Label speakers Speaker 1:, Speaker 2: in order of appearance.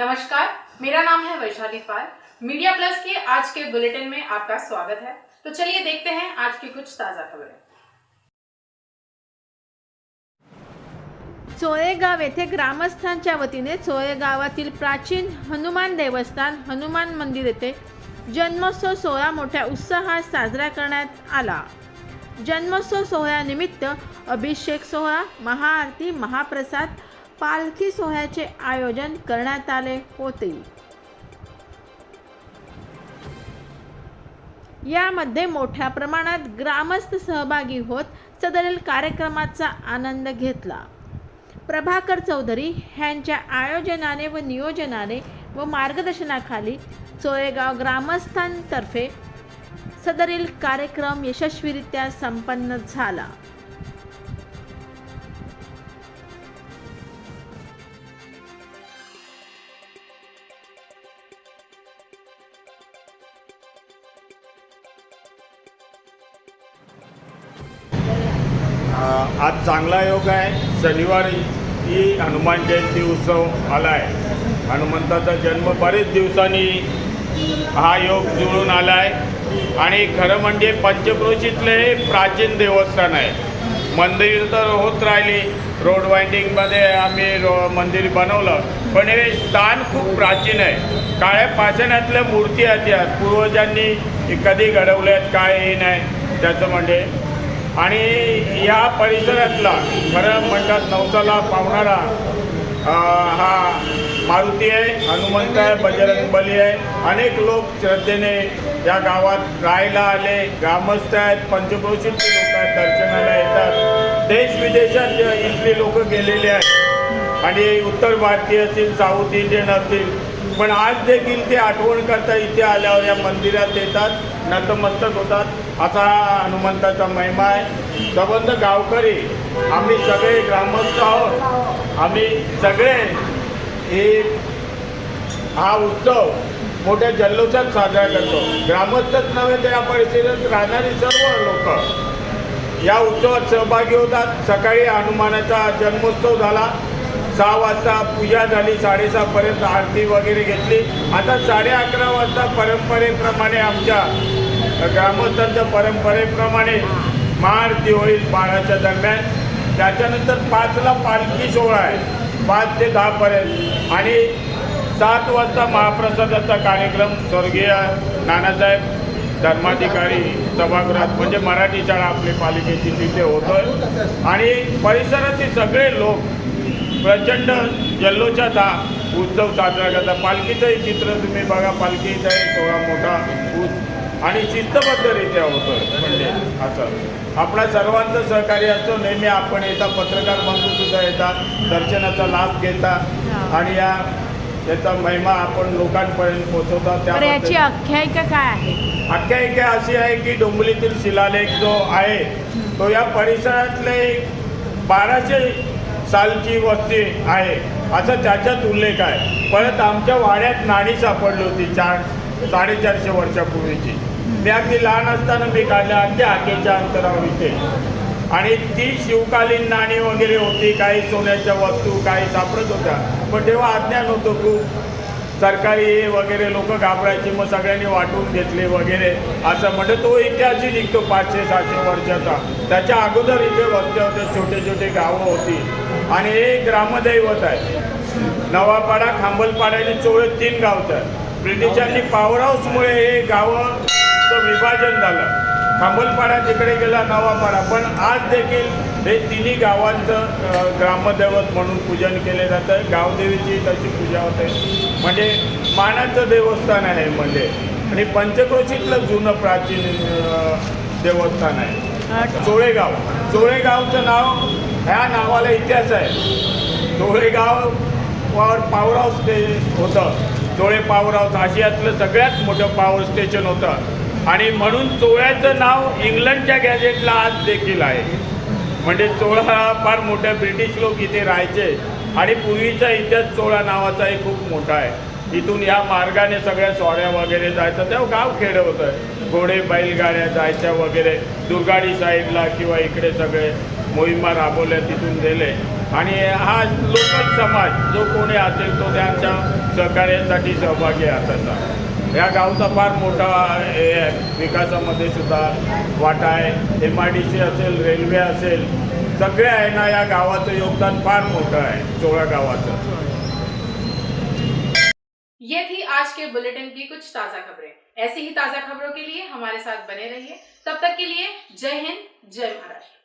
Speaker 1: नमस्कार मेरा नाम है वैशाली पाल। मीडिया प्लस के आज के बुलेटिन में आपका स्वागत है। तो चलिए देखते हैं आज की कुछ ताज़ा खबरें।
Speaker 2: चोळेगाव येथे ग्रामस्थांच्या वतीने चोळेगावातील प्राचीन हनुमान देवस्थान हनुमान मंदिर येथे जन्मोत्सव सोहळा मोठ्या उत्साहात साजरा करण्यात आला. जन्मोत्सव सोहळ्यानिमित्त अभिषेक सोहळा महाआरती महाप्रसाद पालखी सोहळ्याचे आयोजन करण्यात आले होते. यामध्ये मोठ्या प्रमाणात ग्रामस्थ सहभागी होत सदरील कार्यक्रमाचा आनंद घेतला. प्रभाकर चौधरी ह्यांच्या आयोजनाने व नियोजनाने व मार्गदर्शनाखाली चोळेगाव ग्रामस्थांतर्फे सदरील कार्यक्रम यशस्वीरित्या संपन्न झाला.
Speaker 3: आज चांगला योग आहे. शनिवारी ही हनुमान जयंती उत्सव आला आहे हनुमंताचा जन्म बरेच दिवसांनी हा योग जुळून आला आहे आणि खरं म्हणजे पंचक्रोशीतले हे प्राचीन देवस्थान आहे. मंदिर तर होत राहिली. रोड वाइंडिंगमध्ये आम्ही रो मंदिर बनवलं. पण हे स्थान खूप प्राचीन आहे. काळ्या पाषाणातल्या मूर्ती आहेत पूर्वजांनी कधी घडवल्यात काय हे नाही. त्याचं म्हणजे आणि या परिसरातला खरं म्हणतात नवसाला पावणारा हा मारुती आहे हनुमंत आहे बजरंग बली आहे. अनेक लोक श्रद्धेने या गावात राहायला आले ग्रामस्थ आहेत पंचक्रोशीतले लोक आहेत दर्शनाला येतात. देश विदेशात इथले लोक गेलेले आहेत. आणि उत्तर भारतीय असतील साऊथ इंडियन असतील पण आज देखील ते आठवण करता इथे आल्यावर या मंदिरात येतात नतमस्तक होतात. असा हनुमंताचा महिमा आहे. सबंध गावकरी आम्ही सगळे ग्रामस्थ आहोत. आम्ही सगळे हे हा उत्सव मोठ्या जल्लोषात साजरा करतो. ग्रामस्थच नव्हे तर या परिस्थितीत राहणारी सर्व लोक या उत्सवात सहभागी होतात. सकाळी हनुमानाचा जन्मोत्सव झाला. सहा वाजता पूजा झाली. साडेसहापर्यंत आरती वगैरे घेतली. आता साडे अकरा वाजता परंपरेप्रमाणे आमच्या ग्रामस्थांच्या परंपरेप्रमाणे महाआरती होईल बाराच्या दरम्यान. त्याच्यानंतर पाचला पालखी सोहळा आहे. पाच ते दहापर्यंत. आणि सात वाजता महाप्रसादाचा कार्यक्रम स्वर्गीय नानासाहेब धर्माधिकारी सभागृहात म्हणजे मराठी शाळा आपली पालिकेची तिथे होतोय. आणि परिसरातील सगळे लोक प्रचंड जल्लोषात हा उत्सव साजरा करतात. पालखीचंही चित्र तुम्ही बघा पालखीचाही सोहळा मोठा उत्सव आणि शिस्तबद्धरित्या होतोय म्हणजे असं. आपल्या सर्वांचं सहकार्य असतो. नेहमी आपण येता पत्रकार बंधू सुद्धा येतात दर्शनाचा लाभ घेता आणि या त्याचा महिमा आपण लोकांपर्यंत पोहोचवता
Speaker 2: याची
Speaker 3: त्या
Speaker 2: आख्यायिका काय आहे?
Speaker 3: आख्यायिका अशी आहे की डोंबिवलीतील शिलालेख जो आहे तो या परिसरातले बाराशे सालची वस्ती आहे असं त्याच्यात उल्लेख आहे. परत आमच्या वाड्यात नाणी सापडली होती चार साडेचारशे वर्षापूर्वीची. मी अगदी लहान असताना मी काढल्या अगदी हाकेच्या अंतरावर इथे आणि ती शिवकालीन नाणी वगैरे होती काही सोन्याच्या वस्तू काही सापडत होत्या. पण तेव्हा अज्ञान होतं खूप. सरकारी वगैरे लोक घाबरायची मग सगळ्यांनी वाटून घेतले वगैरे. असं म्हणजे तो इतिहासही निघतो पाचशे सातशे वर्षाचा. त्याच्या अगोदर इथे वस्त्या होते छोटे छोटे गावं होती. आणि हे ग्रामदैवत आहे. नवापाडा खांबलपाडा आणि चोळे तीन गावत आहे ब्रिटिशांनी पावर हाऊसमुळे हे गावं विभाजन झालं. खांबलपाडा तिकडे गेला नवापाडा. पण आज देखील हे तिन्ही गावांचं ग्रामदैवत म्हणून पूजन केले जातं. गावदेवीची तशी पूजा होते. म्हणजे मानाचं देवस्थान आहे म्हणजे. आणि पंचक्रोशीतलं जुनं प्राचीन देवस्थान आहे. चोळेगाव. चोळेगावचं नाव ह्या नावाला इतिहास आहे. चोळेगाव वर पॉवर हाऊस ते होतं. चोळे पॉवर हाऊस आशियातलं सगळ्यात मोठं पॉवर स्टेशन होतं. आणि म्हणून चोळ्याचं नाव इंग्लंडच्या गॅजेटला आज देखील आहे. म्हणजे चोळा हा फार मोठ्या ब्रिटिश लोक इथे राहायचे आणि पूर्वीचा इतिहास चोळा नावाचाही खूप मोठा आहे. इथून ह्या मार्गाने सगळ्या सोड्या वगैरे जायचं तेव्हा गाव खेडं होतं. घोडे बैलगाड्या जायच्या वगैरे दुर्गाडी साईडला किंवा इकडे सगळे मोहिमा राबवल्या तिथून गेले. आणि हा लोकल समाज जो कोणी असेल तो त्यांच्या सहकार्यासाठी सहभागी असायचा. या गावचा फार मोठा हे आहे, विकासामध्ये सुद्धा वाटा आहे. एम आय डी सी असेल रेल्वे असेल सगळे आहे ना या गावाचं योगदान फार मोठं आहे. चोळा गावाचं.
Speaker 1: ये थी आज के बुलेटिन की कुछ ताज़ा खबरें। ऐसी ही ताज़ा खबरों के लिए हमारे साथ बने रहिए। तब तक के लिए जय हिंद जय महाराष्ट्र।